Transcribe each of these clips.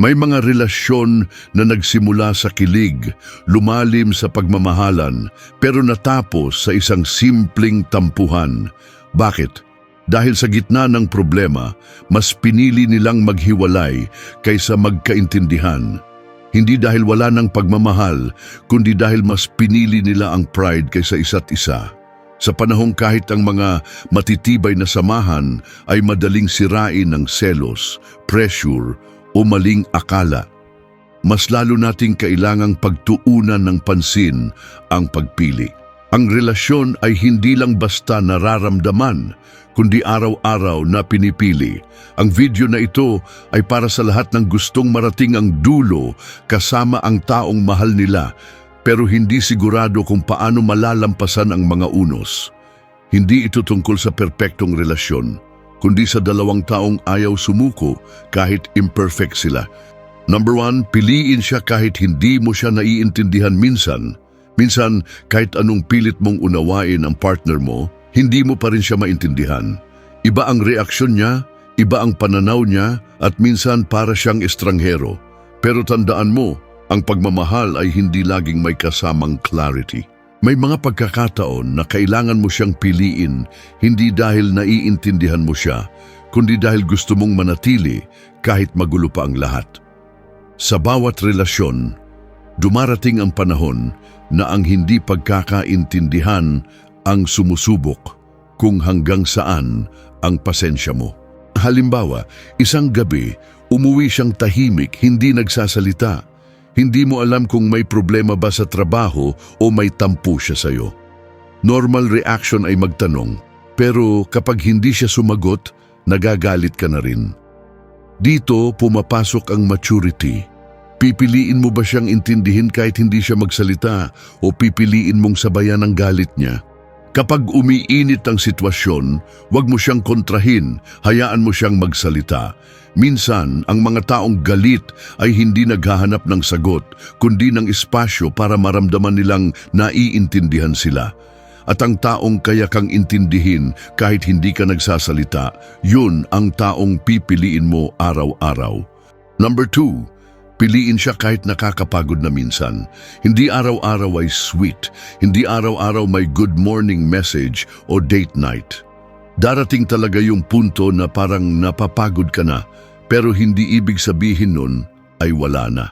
May mga relasyon na nagsimula sa kilig, lumalim sa pagmamahalan, pero natapos sa isang simpleng tampuhan. Bakit? Dahil sa gitna ng problema, mas pinili nilang maghiwalay kaysa magkaintindihan. Hindi dahil wala ng pagmamahal, kundi dahil mas pinili nila ang pride kaysa isa't isa. Sa panahong kahit ang mga matitibay na samahan ay madaling sirain ng selos, pressure o maling akala. Mas lalo nating kailangang pagtuunan ng pansin ang pagpili. Ang relasyon ay hindi lang basta nararamdaman, kundi araw-araw na pinipili. Ang video na ito ay para sa lahat ng gustong marating ang dulo kasama ang taong mahal nila pero hindi sigurado kung paano malalampasan ang mga unos. Hindi ito tungkol sa perpektong relasyon, kundi sa dalawang taong ayaw sumuko kahit imperfect sila. Number one, piliin siya kahit hindi mo siya naiintindihan minsan. Minsan, kahit anong pilit mong unawain ang partner mo, hindi mo pa rin siya maintindihan. Iba ang reaksyon niya, iba ang pananaw niya, at minsan para siyang estranghero. Pero tandaan mo, ang pagmamahal ay hindi laging may kasamang clarity. May mga pagkakataon na kailangan mo siyang piliin hindi dahil naiintindihan mo siya, kundi dahil gusto mong manatili kahit magulo pa ang lahat. Sa bawat relasyon, dumarating ang panahon na ang hindi pagkakaintindihan ang sumusubok kung hanggang saan ang pasensya mo. Halimbawa, isang gabi, umuwi siyang tahimik, hindi nagsasalita. Hindi mo alam kung may problema ba sa trabaho o may tampo siya sa'yo. Normal reaction ay magtanong, pero kapag hindi siya sumagot, nagagalit ka na rin. Dito pumapasok ang maturity. Pipiliin mo ba siyang intindihin kahit hindi siya magsalita o pipiliin mong sabayan ang galit niya? Kapag umiinit ang sitwasyon, huwag mo siyang kontrahin, hayaan mo siyang magsalita. Minsan, ang mga taong galit ay hindi naghahanap ng sagot, kundi ng espasyo para maramdaman nilang naiintindihan sila. At ang taong kaya kang intindihin kahit hindi ka nagsasalita, yun ang taong pipiliin mo araw-araw. Number two, Piliin siya kahit nakakapagod na minsan. Hindi araw-araw ay sweet. Hindi araw-araw may good morning message o date night. Darating talaga yung punto na parang napapagod ka na, pero hindi ibig sabihin nun ay wala na.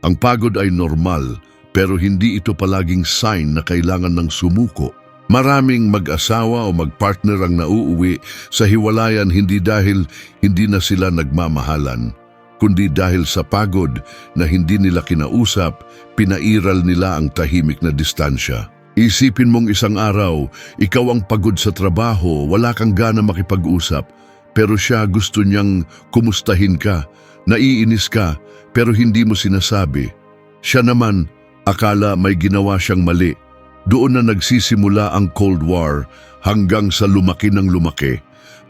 Ang pagod ay normal, pero hindi ito palaging sign na kailangan ng sumuko. Maraming mag-asawa o mag-partner ang nauuwi sa hiwalayan hindi dahil hindi na sila nagmamahalan kundi dahil sa pagod na hindi nila kinausap, pinairal nila ang tahimik na distansya. Isipin mong isang araw, ikaw ang pagod sa trabaho, wala kang gana makipag-usap, pero siya gusto niyang kumustahin ka, naiinis ka, pero hindi mo sinasabi. Siya naman, akala may ginawa siyang mali. Doon na nagsisimula ang Cold War hanggang sa lumaki ng lumaki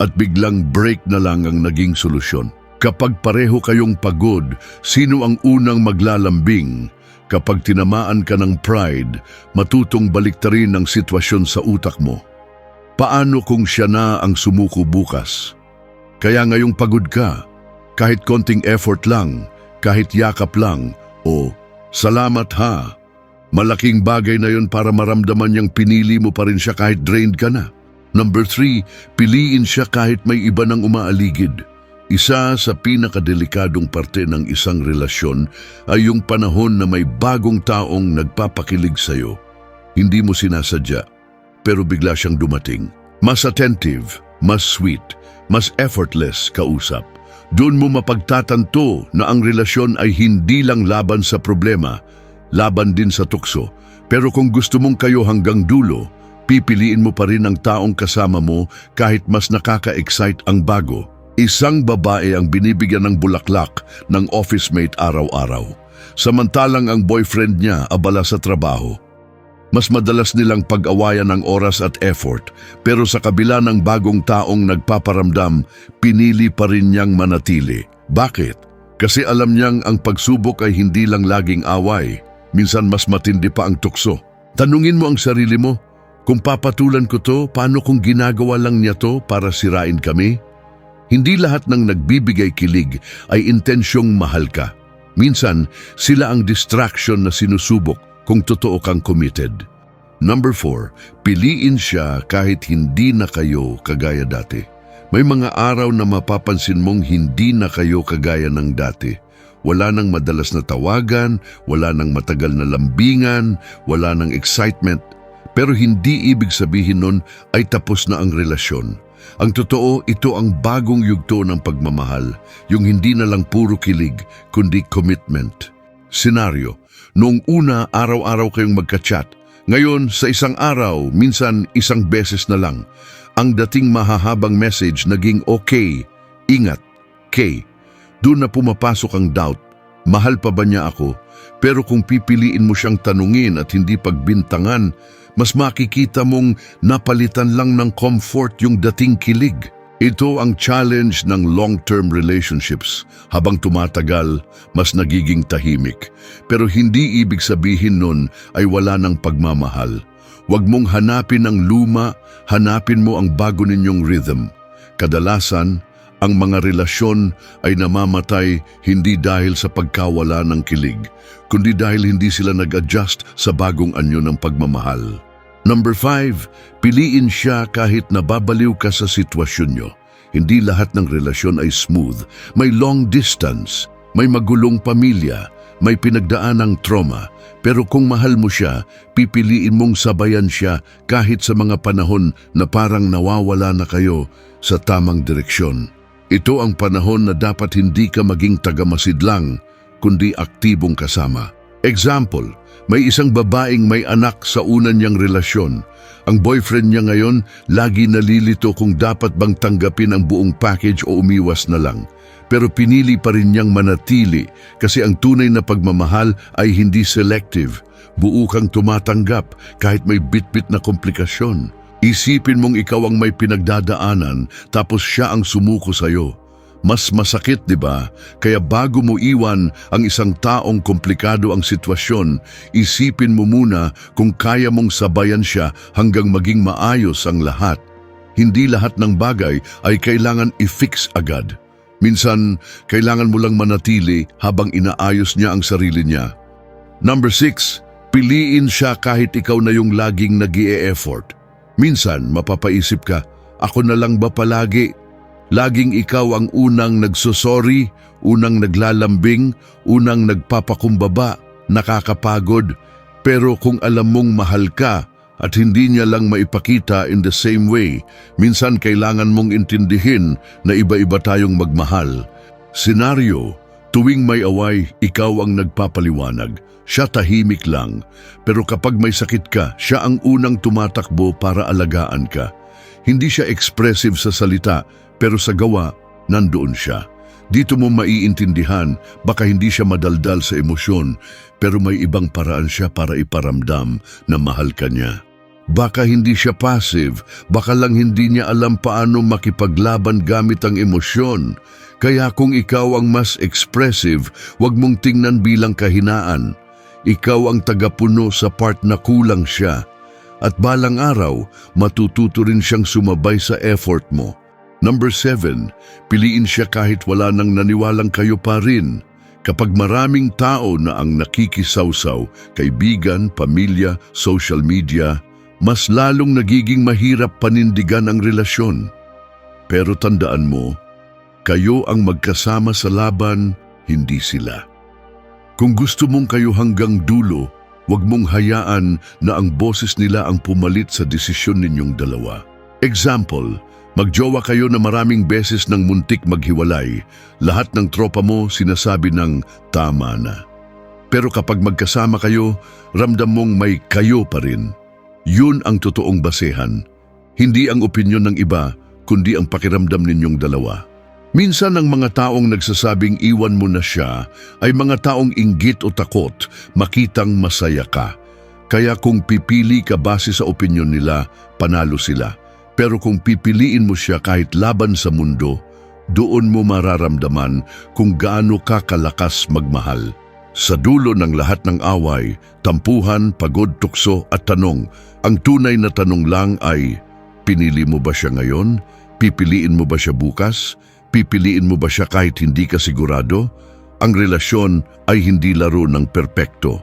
at biglang break na lang ang naging solusyon. Kapag pareho kayong pagod, sino ang unang maglalambing? Kapag tinamaan ka ng pride, matutong baliktarin ang sitwasyon sa utak mo. Paano kung siya na ang sumuko bukas? Kaya ngayong pagod ka, kahit konting effort lang, kahit yakap lang, o salamat ha. Malaking bagay na yon para maramdaman niyang pinili mo pa rin siya kahit drained ka na. Number three, piliin siya kahit may iba nang umaaligid. Isa sa pinakadelikadong parte ng isang relasyon ay yung panahon na may bagong taong nagpapakilig sa'yo. Hindi mo sinasadya, pero bigla siyang dumating. Mas attentive, mas sweet, mas effortless kausap. Doon mo mapagtatanto na ang relasyon ay hindi lang laban sa problema, laban din sa tukso. Pero kung gusto mong kayo hanggang dulo, pipiliin mo pa rin ang taong kasama mo kahit mas nakaka-excite ang bago. Isang babae ang binibigyan ng bulaklak ng office mate araw-araw. Samantalang ang boyfriend niya abala sa trabaho. Mas madalas nilang pag-awayan ng oras at effort, pero sa kabila ng bagong taong nagpaparamdam, pinili pa rin niyang manatili. Bakit? Kasi alam niyang ang pagsubok ay hindi lang laging away, minsan mas matindi pa ang tukso. Tanungin mo ang sarili mo, kung papatulan ko to, paano kung ginagawa lang niya to para sirain kami? Hindi lahat ng nagbibigay kilig ay intensyong mahal ka. Minsan, sila ang distraction na sinusubok kung totoo kang committed. Number four, piliin siya kahit hindi na kayo kagaya dati. May mga araw na mapapansin mong hindi na kayo kagaya ng dati. Wala nang madalas na tawagan, wala nang matagal na lambingan, wala nang excitement. Pero hindi ibig sabihin nun ay tapos na ang relasyon. Ang totoo, ito ang bagong yugto ng pagmamahal, yung hindi na lang puro kilig, kundi commitment. Senaryo, noong una araw-araw kayong magka-chat, ngayon sa isang araw, minsan isang beses na lang, ang dating mahahabang message naging okay, ingat, K. Doon na pumapasok ang doubt, mahal pa ba niya ako? Pero kung pipiliin mo siyang tanungin at hindi pagbintangan, mas makikita mong napalitan lang ng comfort yung dating kilig. Ito ang challenge ng long-term relationships. Habang tumatagal, mas nagiging tahimik. Pero hindi ibig sabihin nun ay wala ng pagmamahal. Huwag mong hanapin ang luma, hanapin mo ang bago ninyong rhythm. Kadalasan, ang mga relasyon ay namamatay hindi dahil sa pagkawala ng kilig, kundi dahil hindi sila nag-adjust sa bagong anyo ng pagmamahal. Number five, piliin siya kahit nababaliw ka sa sitwasyon nyo. Hindi lahat ng relasyon ay smooth. May long distance, may magulong pamilya, may pinagdaanang trauma. Pero kung mahal mo siya, pipiliin mong sabayan siya kahit sa mga panahon na parang nawawala na kayo sa tamang direksyon. Ito ang panahon na dapat hindi ka maging tagamasidlang, kundi aktibong kasama. Example, may isang babaeng may anak sa una niyang relasyon. Ang boyfriend niya ngayon lagi nalilito kung dapat bang tanggapin ang buong package o umiwas na lang. Pero pinili pa rin niyang manatili kasi ang tunay na pagmamahal ay hindi selective. Buo kang tumatanggap kahit may bitbit na komplikasyon. Isipin mong ikaw ang may pinagdadaanan tapos siya ang sumuko sa'yo. Mas masakit, di ba? Kaya bago mo iwan ang isang taong komplikado ang sitwasyon, isipin mo muna kung kaya mong sabayan siya hanggang maging maayos ang lahat. Hindi lahat ng bagay ay kailangan i-fix agad. Minsan, kailangan mo lang manatili habang inaayos niya ang sarili niya. Number six, piliin siya kahit ikaw na yung laging nag effort Minsan, mapapaisip ka, ako na lang ba palagi Laging ikaw ang unang nagsusori, unang naglalambing, unang nagpapakumbaba, nakakapagod. Pero kung alam mong mahal ka at hindi niya lang maipakita in the same way, minsan kailangan mong intindihin na iba-iba tayong magmahal. Senaryo, tuwing may away, ikaw ang nagpapaliwanag. Siya tahimik lang, pero kapag may sakit ka, siya ang unang tumatakbo para alagaan ka. Hindi siya expressive sa salita, pero sa gawa, nandoon siya. Dito mo maiintindihan, baka hindi siya madaldal sa emosyon, pero may ibang paraan siya para iparamdam na mahal ka niya. Baka hindi siya passive, baka lang hindi niya alam paano makipaglaban gamit ang emosyon. Kaya kung ikaw ang mas expressive, wag mong tingnan bilang kahinaan. Ikaw ang tagapuno sa part na kulang siya. At balang araw, matututo rin siyang sumabay sa effort mo. Number seven, piliin siya kahit wala nang naniwalang kayo pa rin. Kapag maraming tao na ang nakikisawsaw, kaibigan, pamilya, social media, mas lalong nagiging mahirap panindigan ang relasyon. Pero tandaan mo, kayo ang magkasama sa laban, hindi sila. Kung gusto mong kayo hanggang dulo, huwag mong hayaan na ang boses nila ang pumalit sa desisyon ninyong dalawa. Example, Magjowa kayo na maraming beses ng muntik maghiwalay, lahat ng tropa mo sinasabi ng tama na. Pero kapag magkasama kayo, ramdam mong may kayo pa rin. Yun ang totoong basehan. Hindi ang opinyon ng iba, kundi ang pakiramdam ninyong dalawa. Minsan ang mga taong nagsasabing iwan mo na siya ay mga taong inggit o takot, makitang masaya ka. Kaya kung pipili ka base sa opinyon nila, panalo sila. Pero kung pipiliin mo siya kahit laban sa mundo, doon mo mararamdaman kung gaano ka kalakas magmahal. Sa dulo ng lahat ng away, tampuhan, pagod, tukso at tanong, ang tunay na tanong lang ay, pinili mo ba siya ngayon? Pipiliin mo ba siya bukas? Pipiliin mo ba siya kahit hindi ka sigurado? Ang relasyon ay hindi laro ng perpekto.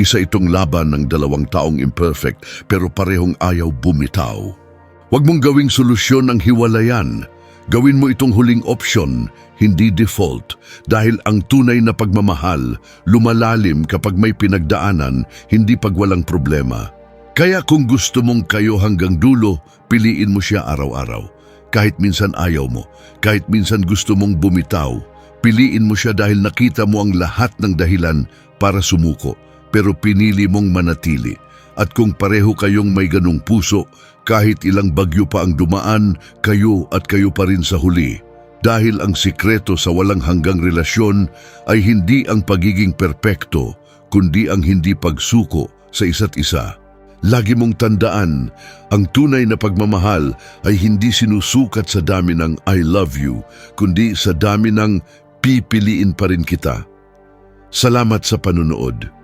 Isa itong laban ng dalawang taong imperfect pero parehong ayaw bumitaw. Huwag mong gawing solusyon ang hiwalayan. Gawin mo itong huling option, hindi default, dahil ang tunay na pagmamahal lumalalim kapag may pinagdaanan, hindi pag walang problema. Kaya kung gusto mong kayo hanggang dulo, piliin mo siya araw-araw. Kahit minsan ayaw mo, kahit minsan gusto mong bumitaw, piliin mo siya dahil nakita mo ang lahat ng dahilan para sumuko, pero pinili mong manatili. At kung pareho kayong may ganong puso, kahit ilang bagyo pa ang dumaan, kayo at kayo pa rin sa huli. Dahil ang sikreto sa walang hanggang relasyon ay hindi ang pagiging perpekto, kundi ang hindi pagsuko sa isa't isa. Lagi mong tandaan, ang tunay na pagmamahal ay hindi sinusukat sa dami ng I love you, kundi sa dami ng pipiliin pa rin kita. Salamat sa panunood.